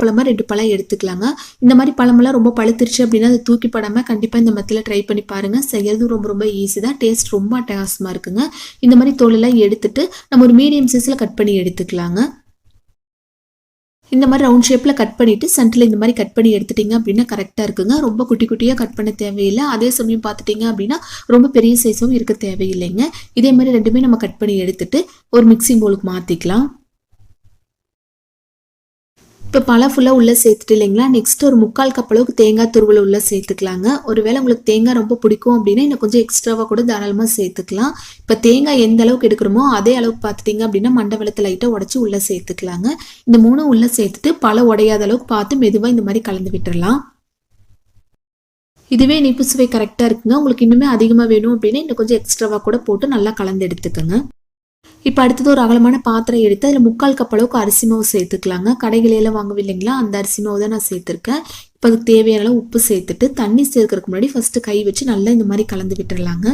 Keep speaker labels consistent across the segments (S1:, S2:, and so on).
S1: பழமாக ரெண்டு பழம் எடுத்துக்கலாங்க. இந்த மாதிரி பழமெல்லாம் ரொம்ப பழுத்துருச்சு அப்படின்னா அதை தூக்கி போடாமல் கண்டிப்பாக இந்த மெத்தில் ட்ரை பண்ணி பாருங்கள் செய்யறதும் ரொம்ப ரொம்ப ஈஸி தான். டேஸ்ட் ரொம்ப அட்டகாசமாக இருக்குங்க. இந்த மாதிரி தோலெல்லாம் எடுத்துட்டு நம்ம ஒரு மீடியம் சைஸில் கட் பண்ணி எடுத்துக்கலாங்க. இந்த மாதிரி ரவுண்ட் ஷேப்பில் கட் பண்ணிவிட்டு சென்டரில் இந்த மாதிரி கட் பண்ணி எடுத்துட்டிங்க அப்படின்னா கரெக்டாக இருக்குங்க. ரொம்ப குட்டி குட்டியாக கட் பண்ண தேவையில்லை. அதே சமயம் பார்த்துட்டிங்க அப்படின்னா ரொம்ப பெரிய சைஸும் இருக்க தேவையில்லைங்க. இதே மாதிரி ரெண்டுமே நம்ம கட் பண்ணி எடுத்துட்டு ஒரு மிக்சிங் போலுக்கு மாற்றிக்கலாம் இப்போ பழம் ஃபுல்லாக உள்ளே சேர்த்துட்டு இல்லைங்களா? நெக்ஸ்ட் ஒரு முக்கால் கப் அளவுக்கு தேங்காய் துருவல் உள்ளே சேர்த்துக்கலாங்க. ஒருவேளை உங்களுக்கு தேங்காய் ரொம்ப பிடிக்கும் அப்படின்னா இன்னும் கொஞ்சம் எக்ஸ்ட்ராவாக கூட தாராளமாக சேர்த்துக்கலாம். இப்போ தேங்காய் எந்த அளவுக்கு எடுக்கிறோமோ அதே அளவுக்கு பார்த்துட்டிங்க அப்படின்னா மண்டை லைட்டாக உடச்சி உள்ளே சேர்த்துக்கலாங்க. இந்த மூணும் உள்ளே சேர்த்துட்டு பழம் உடையாத அளவுக்கு பார்த்து மெதுவாக இந்த மாதிரி கலந்து விட்டுறலாம். இதுவே இனிப்பு சுவை கரெக்டாக இருக்குங்க. உங்களுக்கு இன்னுமே அதிகமாக வேணும் அப்படின்னா இன்னும் கொஞ்சம் எக்ஸ்ட்ராவாக கூட போட்டு நல்லா கலந்து எடுத்துக்கோங்க. இப்போ அடுத்தது ஒரு அகலமான பாத்திரம் எடுத்து அதில் முக்கால் கப் அளவுக்கு அரிசி மாவு சேர்த்துக்கலாங்க. கடைகளையெல்லாம் வாங்கவே இல்லைங்களா அந்த அரிசி மாவு தான் நான் சேர்த்துருக்கேன். இப்போ அதுக்கு தேவையான அளவு உப்பு சேர்த்துட்டு தண்ணி சேர்க்கறதுக்கு முன்னாடி ஃபஸ்ட்டு கை வச்சு நல்லா இந்த மாதிரி கலந்து விட்டுடலாங்க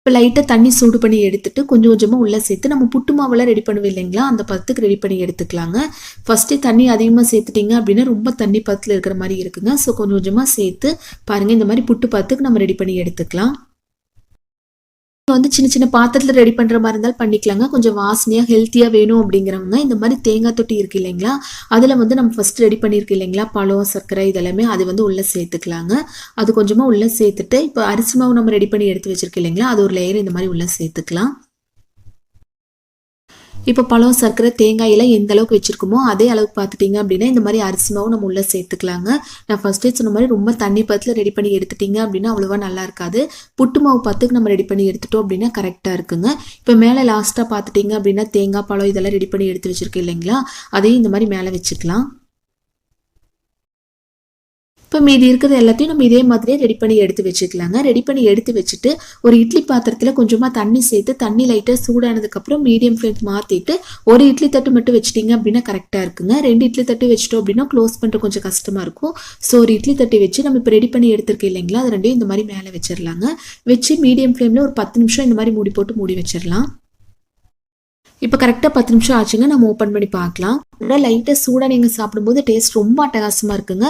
S1: இப்போ லைட்டாக தண்ணி சூடு பண்ணி எடுத்துட்டு கொஞ்சம் கொஞ்சமாக உள்ளே சேர்த்து நம்ம புட்டு மாவெல்லாம் ரெடி பண்ணுவோம் இல்லைங்களா? அந்த பத்துக்கு ரெடி பண்ணி எடுத்துக்கலாங்க. ஃபஸ்ட்டு தண்ணி அதிகமாக சேர்த்துட்டிங்க அப்படின்னா ரொம்ப தண்ணி பத்தில் இருக்கிற மாதிரி இருக்குங்க. ஸோ கொஞ்சம் கொஞ்சமாக சேர்த்து பாருங்கள் இந்த மாதிரி புட்டு பத்துக்கு நம்ம ரெடி பண்ணி எடுத்துக்கலாம். வந்து சின்ன சின்ன பாத்திரத்தில் ரெடி பண்ணுற மாதிரி இருந்தாலும் பண்ணிக்கலாங்க. கொஞ்சம் வாசனையாக ஹெல்த்தியாக வேணும் அப்படிங்கிறவங்க இந்த மாதிரி தேங்காய் தொட்டி இருக்கு இல்லைங்களா? அதில் வந்து நம்ம ஃபஸ்ட் ரெடி பண்ணியிருக்கு இல்லைங்களா? பழம் சர்க்கரை இதெல்லாமே அது வந்து உள்ளே சேர்த்துக்கலாங்க. அது கொஞ்சமாக உள்ளே சேர்த்துட்டு இப்போ அரிசி மாவு நம்ம ரெடி பண்ணி எடுத்து வச்சுருக்கு இல்லைங்களா? அது ஒரு லேயர் இந்த மாதிரி உள்ளே சேர்த்துக்கலாம். இப்போ பழம் சர்க்கரை தேங்காயில் எந்த அளவுக்கு வச்சிருக்கோமோ அதே அளவுக்கு பார்த்துட்டிங்க அப்படின்னா இந்த மாதிரி அரிசி மாவும் நம்ம உள்ளே சேர்த்துக்கலாங்க. நான் ஃபஸ்ட்டே சொன்ன மாதிரி ரொம்ப தண்ணி பத்தில் ரெடி பண்ணி எடுத்துட்டிங்க அப்படின்னா அவ்வளோவா நல்லா இருக்காது. புட்டு மாவு பத்துக்கு நம்ம ரெடி பண்ணி எடுத்துட்டோம் அப்படின்னா கரெக்டாக இருக்குங்க. இப்போ மேலே லாஸ்ட்டாக பார்த்துட்டிங்க அப்படின்னா தேங்காய் பழம் இதெல்லாம் ரெடி பண்ணி எடுத்து வச்சிருக்கேன் இல்லைங்களா? அதையும் இந்த மாதிரி மேலே வச்சுக்கலாம். இப்போ மீதி இருக்கிறது எல்லாத்தையும் நம்ம இதே மாதிரியே ரெடி பண்ணி எடுத்து வச்சுக்கலாங்க. ரெடி பண்ணி எடுத்து வச்சுட்டு ஒரு இட்லி பாத்திரத்தில் கொஞ்சமாக தண்ணி சேர்த்து தண்ணி லைட்டாக சூடானதுக்கப்புறம் மீடியம் ஃப்ளேம் மாற்றிட்டு ஒரு இட்லி தட்டு மட்டும் வச்சிட்டிங்க அப்படின்னா கரெக்டாக இருக்குங்க. ரெண்டு இட்லி தட்டு வச்சிட்டோம் அப்படின்னா க்ளோஸ் பண்ணுறது கொஞ்சம் கஷ்டமாக இருக்கும். ஸோ ஒரு இட்லி தட்டு வச்சு நம்ம இப்போ ரெடி பண்ணி எடுத்துருக்கோம் இல்லைங்களா? அது ரெண்டையும் இந்த மாதிரி மேலே வச்சிடலாங்க வச்சு மீடியம் ஃப்ளேமில் ஒரு பத்து நிமிஷம் இந்த மாதிரி மூடி போட்டு மூடி வச்சிடலாம் இப்போ கரெக்டாக பத்து நிமிஷம் ஆச்சுங்க. நம்ம ஓப்பன் பண்ணி பார்க்கலாம். லைட்டாக சூடாக நீங்கள் சாப்பிடும்போது டேஸ்ட் ரொம்ப அட்டகாசமாக இருக்குங்க.